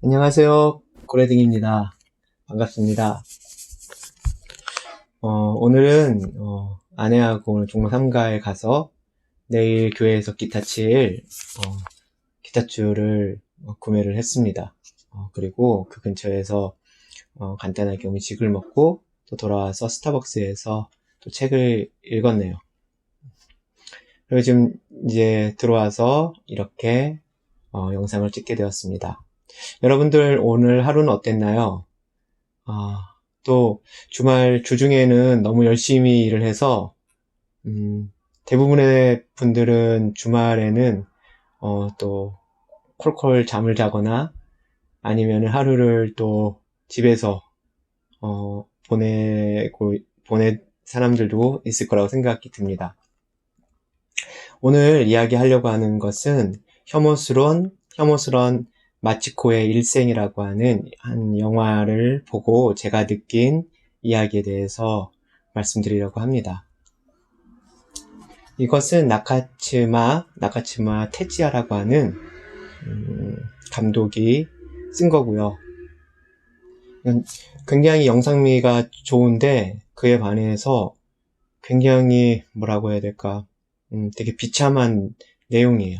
안녕하세요. 고래등입니다. 반갑습니다. 어, 오늘은, 어, 아내하고 오늘 종로 3가에 가서 내일 교회에서 기타 칠, 어, 기타줄을 어, 구매를 했습니다. 어, 그리고 그 근처에서 어, 간단하게 음식을 먹고 또 돌아와서 스타벅스에서 또 책을 읽었네요. 그리고 지금 이제 들어와서 이렇게 어, 영상을 찍게 되었습니다. 여러분들 오늘 하루는 어땠나요? 아, 또 주말 주중에는 너무 열심히 일을 해서 음, 대부분의 분들은 주말에는 어, 또 콜콜 잠을 자거나 아니면 하루를 또 집에서 어, 보내고 보낼 사람들도 있을 거라고 생각이 듭니다. 오늘 이야기하려고 하는 것은 혐오스런 혐오스런 마치코의 일생이라고 하는 한 영화를 보고 제가 느낀 이야기에 대해서 말씀드리려고 합니다. 이것은 나카츠마, 나카츠마 테지아라고 하는 음, 감독이 쓴 거고요. 굉장히 영상미가 좋은데 그에 반해서 굉장히 뭐라고 해야 될까 음, 되게 비참한 내용이에요.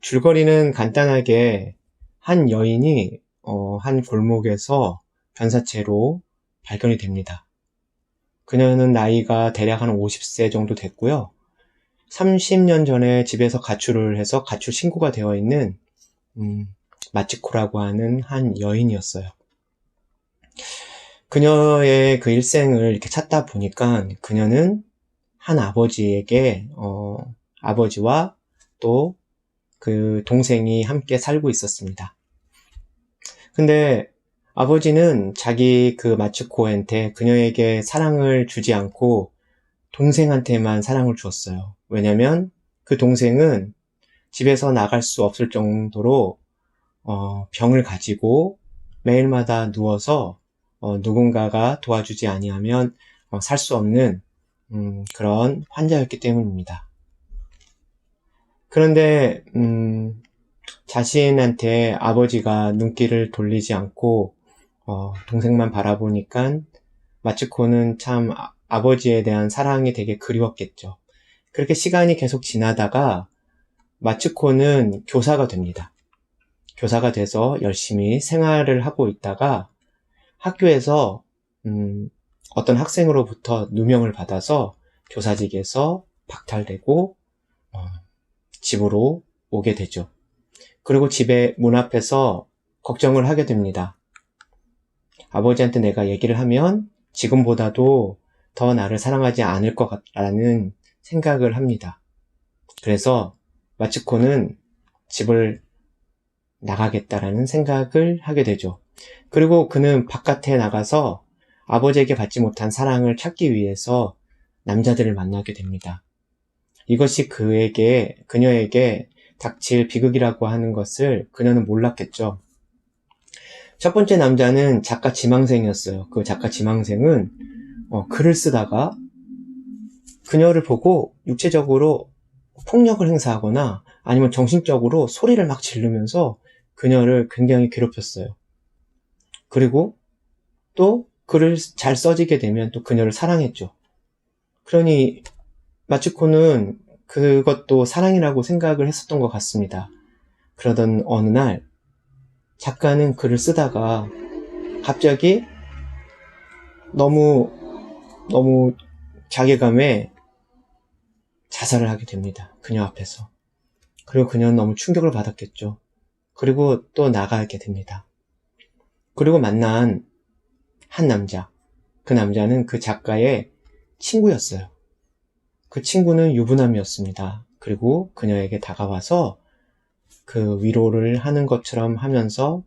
줄거리는 간단하게 한 여인이 어, 한 골목에서 변사체로 발견이 됩니다. 그녀는 나이가 대략 한 50세 정도 됐고요. 30년 전에 집에서 가출을 해서 가출 신고가 되어 있는 음, 마치코라고 하는 한 여인이었어요. 그녀의 그 일생을 이렇게 찾다 보니까 그녀는 한 아버지에게 어, 아버지와 또 그 동생이 함께 살고 있었습니다. 근데 아버지는 자기 그 마츠코한테 그녀에게 사랑을 주지 않고 동생한테만 사랑을 주었어요. 왜냐면 그 동생은 집에서 나갈 수 없을 정도로 어, 병을 가지고 매일마다 누워서 어, 누군가가 도와주지 아니하면 어, 살 수 없는 음, 그런 환자였기 때문입니다. 그런데 음, 자신한테 아버지가 눈길을 돌리지 않고 어, 동생만 바라보니까 마츠코는 참 아, 버지에 대한 사랑이 되게 그리웠겠죠. 그렇게 시간이 계속 지나다가 마츠코는 교사가 됩니다. 교사가 돼서 열심히 생활을 하고 있다가 학교에서 음, 어떤 학생으로부터 누명을 받아서 교사직에서 박탈되고 어, 집으로 오게 되죠. 그리고 집에 문 앞에서 걱정을 하게 됩니다. 아버지한테 내가 얘기를 하면 지금보다도 더 나를 사랑하지 않을 것 같다는 생각을 합니다. 그래서 마츠코는 집을 나가겠다라는 생각을 하게 되죠. 그리고 그는 바깥에 나가서 아버지에게 받지 못한 사랑을 찾기 위해서 남자들을 만나게 됩니다. 이것이 그에게, 그녀에게 닥칠 비극이라고 하는 것을 그녀는 몰랐겠죠. 첫 번째 남자는 작가 지망생이었어요. 그 작가 지망생은 어, 글을 쓰다가 그녀를 보고 육체적으로 폭력을 행사하거나 아니면 정신적으로 소리를 막 지르면서 그녀를 굉장히 괴롭혔어요. 그리고 또 글을 잘 써지게 되면 또 그녀를 사랑했죠. 그러니 마츠코는 그것도 사랑이라고 생각을 했었던 것 같습니다. 그러던 어느 날 작가는 글을 쓰다가 갑자기 너무 너무 자괴감에 자살을 하게 됩니다. 그녀 앞에서. 그리고 그녀는 너무 충격을 받았겠죠. 그리고 또 나가게 됩니다. 그리고 만난 한 남자. 그 남자는 그 작가의 친구였어요. 그 친구는 유부남이었습니다. 그리고 그녀에게 다가와서 그 위로를 하는 것처럼 하면서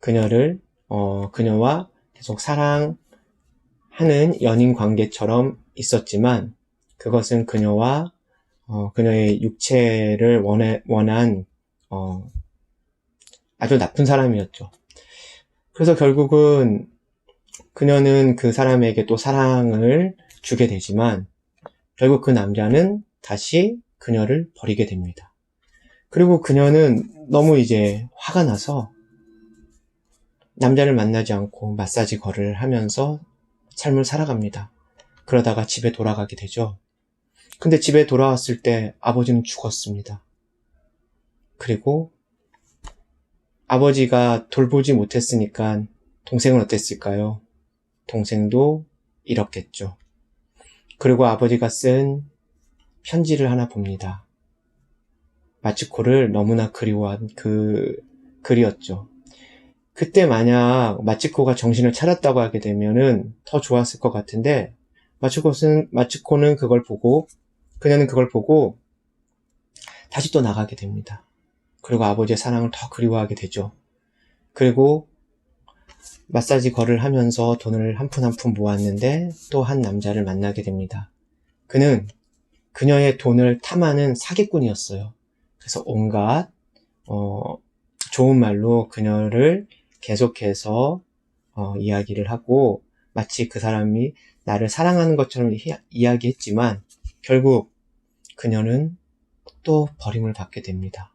그녀를, 어, 그녀와 계속 사랑하는 연인 관계처럼 있었지만 그것은 그녀와 어, 그녀의 육체를 원해, 원한 어, 아주 나쁜 사람이었죠. 그래서 결국은 그녀는 그 사람에게 또 사랑을 주게 되지만 결국 그 남자는 다시 그녀를 버리게 됩니다. 그리고 그녀는 너무 이제 화가 나서 남자를 만나지 않고 마사지 거를 하면서 삶을 살아갑니다. 그러다가 집에 돌아가게 되죠. 근데 집에 돌아왔을 때 아버지는 죽었습니다. 그리고 아버지가 돌보지 못했으니까 동생은 어땠을까요? 동생도 잃었겠죠. 그리고 아버지가 쓴 편지를 하나 봅니다. 마치코를 너무나 그리워한 그 글이었죠. 그때 만약 마치코가 정신을 차렸다고 하게 되면은 더 좋았을 것 같은데 마치코는 마치코는 그걸 보고 그녀는 그걸 보고 다시 또 나가게 됩니다. 그리고 아버지의 사랑을 더 그리워하게 되죠. 그리고 마사지 거를 하면서 돈을 한 푼 한 푼 모았는데 또 한 남자를 만나게 됩니다. 그는 그녀의 돈을 탐하는 사기꾼이었어요. 그래서 온갖 어, 좋은 말로 그녀를 계속해서 어, 이야기를 하고 마치 그 사람이 나를 사랑하는 것처럼 히, 이야기했지만 결국 그녀는 또 버림을 받게 됩니다.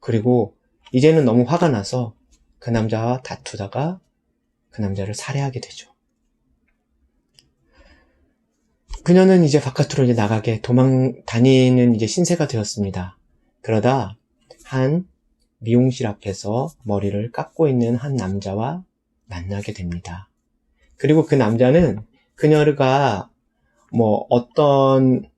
그리고 이제는 너무 화가 나서 그 남자와 다투다가 그 남자를 살해하게 되죠. 그녀는 이제 바깥으로 이제 나가게 도망 다니는 이제 신세가 되었습니다. 그러다 한 미용실 앞에서 머리를 깎고 있는 한 남자와 만나게 됩니다. 그리고 그 남자는 그녀가 뭐 어떤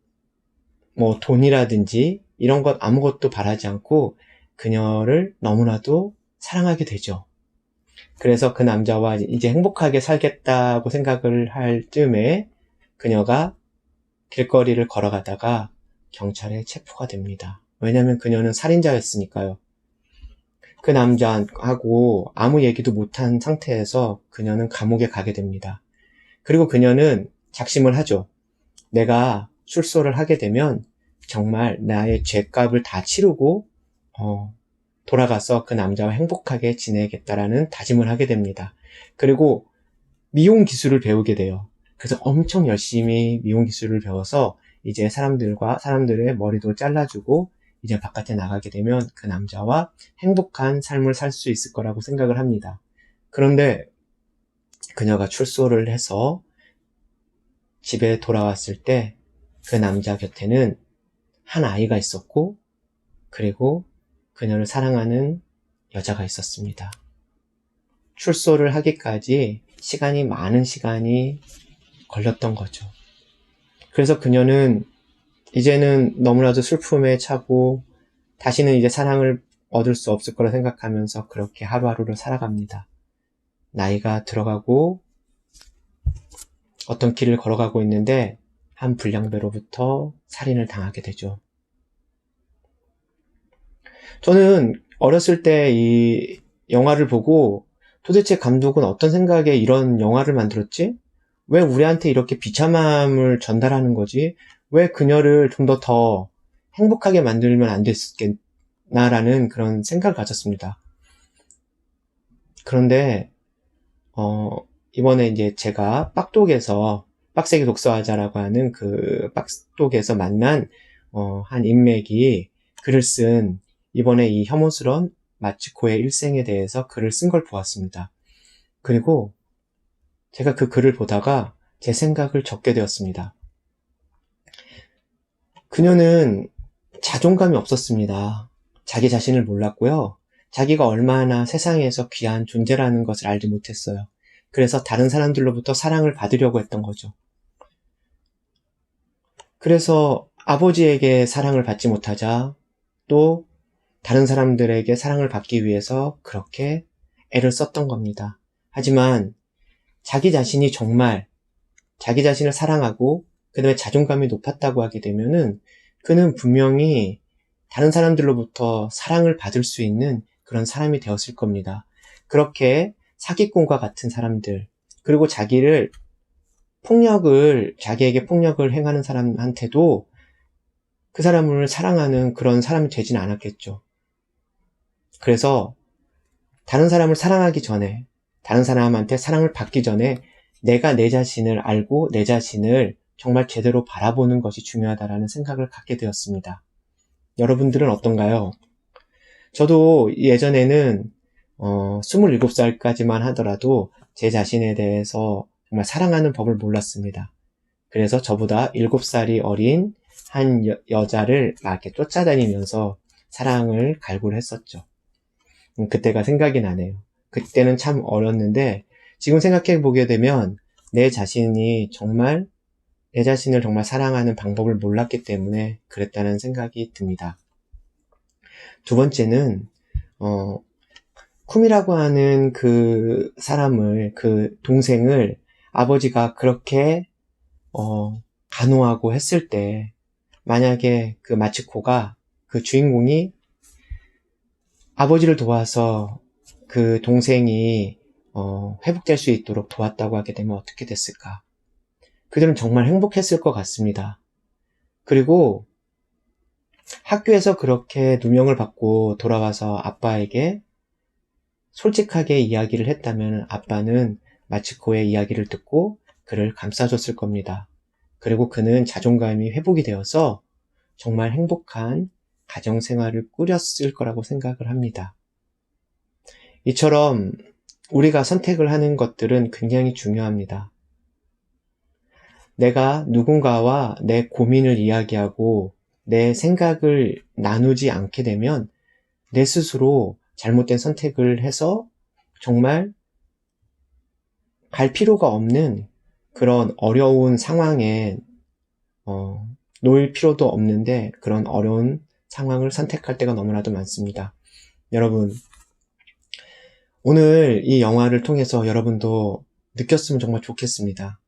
뭐 돈이라든지 이런 것 아무것도 바라지 않고 그녀를 너무나도 사랑하게 되죠. 그래서 그 남자와 이제 행복하게 살겠다고 생각을 할 즈음에 그녀가 길거리를 걸어가다가 경찰에 체포가 됩니다. 왜냐하면 그녀는 살인자였으니까요. 그 남자하고 아무 얘기도 못한 상태에서 그녀는 감옥에 가게 됩니다. 그리고 그녀는 작심을 하죠. 내가 출소를 하게 되면 정말 나의 죄값을 다 치르고 어, 돌아가서 그 남자와 행복하게 지내겠다라는 다짐을 하게 됩니다. 그리고 미용 기술을 배우게 돼요. 그래서 엄청 열심히 미용 기술을 배워서 이제 사람들과 사람들의 머리도 잘라주고 이제 바깥에 나가게 되면 그 남자와 행복한 삶을 살 수 있을 거라고 생각을 합니다. 그런데 그녀가 출소를 해서 집에 돌아왔을 때 그 남자 곁에는 한 아이가 있었고 그리고 그녀를 사랑하는 여자가 있었습니다. 출소를 하기까지 시간이 많은 시간이 걸렸던 거죠. 그래서 그녀는 이제는 너무나도 슬픔에 차고 다시는 이제 사랑을 얻을 수 없을 거라 생각하면서 그렇게 하루하루를 살아갑니다. 나이가 들어가고 어떤 길을 걸어가고 있는데 한 불량배로부터 살인을 당하게 되죠. 저는 어렸을 때 이 영화를 보고 도대체 감독은 어떤 생각에 이런 영화를 만들었지? 왜 우리한테 이렇게 비참함을 전달하는 거지? 왜 그녀를 좀더더 행복하게 만들면 안 됐겠나라는 그런 생각을 가졌습니다. 그런데 어, 이번에 이제 제가 빡독에서 빡세게 독서하자라고 하는 그 빡독에서 만난 어, 한 인맥이 글을 쓴 이번에 이 혐오스러운 마치코의 일생에 대해서 글을 쓴 걸 보았습니다. 그리고 제가 그 글을 보다가 제 생각을 적게 되었습니다. 그녀는 자존감이 없었습니다. 자기 자신을 몰랐고요. 자기가 얼마나 세상에서 귀한 존재라는 것을 알지 못했어요. 그래서 다른 사람들로부터 사랑을 받으려고 했던 거죠. 그래서 아버지에게 사랑을 받지 못하자 또 다른 사람들에게 사랑을 받기 위해서 그렇게 애를 썼던 겁니다. 하지만 자기 자신이 정말 자기 자신을 사랑하고 그 다음에 자존감이 높았다고 하게 되면은 그는 분명히 다른 사람들로부터 사랑을 받을 수 있는 그런 사람이 되었을 겁니다. 그렇게 사기꾼과 같은 사람들, 그리고 자기를 폭력을, 자기에게 폭력을 행하는 사람한테도 그 사람을 사랑하는 그런 사람이 되진 않았겠죠. 그래서 다른 사람을 사랑하기 전에, 다른 사람한테 사랑을 받기 전에 내가 내 자신을 알고 내 자신을 정말 제대로 바라보는 것이 중요하다라는 생각을 갖게 되었습니다. 여러분들은 어떤가요? 저도 예전에는 어, 27살까지만 하더라도 제 자신에 대해서 정말 사랑하는 법을 몰랐습니다. 그래서 저보다 7살이 어린 한 여, 여자를 막 이렇게 쫓아다니면서 사랑을 갈구를 했었죠. 음, 그때가 생각이 나네요. 그때는 참 어렸는데 지금 생각해 보게 되면 내 자신이 정말 내 자신을 정말 사랑하는 방법을 몰랐기 때문에 그랬다는 생각이 듭니다. 두 번째는 어, 쿰이라고 하는 그 사람을 그 동생을 아버지가 그렇게 어, 간호하고 했을 때 만약에 그 마치코가 그 주인공이 아버지를 도와서 그 동생이 어, 회복될 수 있도록 도왔다고 하게 되면 어떻게 됐을까? 그들은 정말 행복했을 것 같습니다. 그리고 학교에서 그렇게 누명을 받고 돌아와서 아빠에게 솔직하게 이야기를 했다면 아빠는 마치코의 이야기를 듣고 그를 감싸줬을 겁니다. 그리고 그는 자존감이 회복이 되어서 정말 행복한 가정 생활을 꾸렸을 거라고 생각을 합니다. 이처럼 우리가 선택을 하는 것들은 굉장히 중요합니다. 내가 누군가와 내 고민을 이야기하고 내 생각을 나누지 않게 되면 내 스스로 잘못된 선택을 해서 정말 갈 필요가 없는 그런 어려운 상황에 어, 놓일 필요도 없는데 그런 어려운 상황을 선택할 때가 너무나도 많습니다. 여러분, 오늘 이 영화를 통해서 여러분도 느꼈으면 정말 좋겠습니다.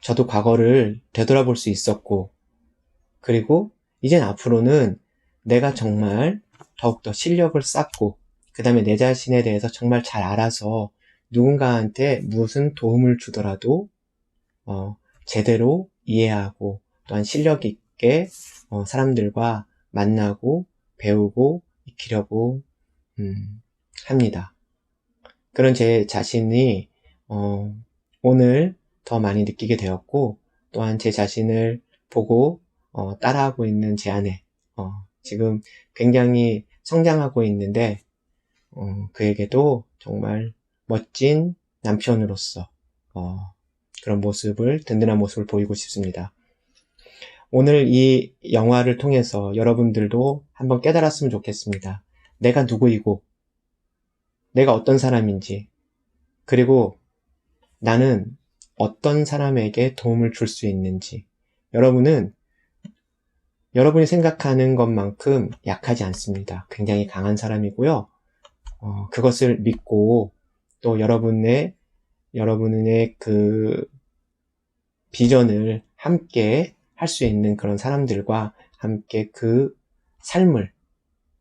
저도 과거를 되돌아볼 수 있었고, 그리고 이젠 앞으로는 내가 정말 더욱더 실력을 쌓고, 그 다음에 내 자신에 대해서 정말 잘 알아서 누군가한테 무슨 도움을 주더라도, 어, 제대로 이해하고, 또한 실력 있게, 어, 사람들과 만나고, 배우고, 익히려고, 음, 합니다. 그런 제 자신이, 어, 오늘 더 많이 느끼게 되었고, 또한 제 자신을 보고, 어, 따라하고 있는 제 아내, 어, 지금 굉장히 성장하고 있는데, 어, 그에게도 정말 멋진 남편으로서, 어, 그런 모습을, 든든한 모습을 보이고 싶습니다. 오늘 이 영화를 통해서 여러분들도 한번 깨달았으면 좋겠습니다. 내가 누구이고, 내가 어떤 사람인지, 그리고 나는 어떤 사람에게 도움을 줄 수 있는지, 여러분은 여러분이 생각하는 것만큼 약하지 않습니다. 굉장히 강한 사람이고요. 어, 그것을 믿고 또 여러분의 여러분의 그 비전을 함께 할 수 있는 그런 사람들과 함께 그 삶을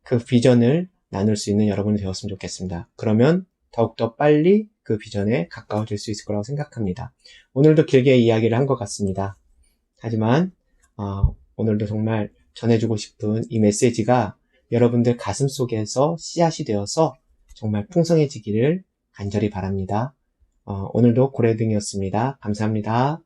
그 비전을 나눌 수 있는 여러분이 되었으면 좋겠습니다. 그러면 더욱더 빨리 그 비전에 가까워질 수 있을 거라고 생각합니다. 오늘도 길게 이야기를 한 것 같습니다. 하지만 어, 오늘도 정말 전해주고 싶은 이 메시지가 여러분들 가슴 속에서 씨앗이 되어서 정말 풍성해지기를 간절히 바랍니다. 어, 오늘도 고래등이었습니다. 감사합니다.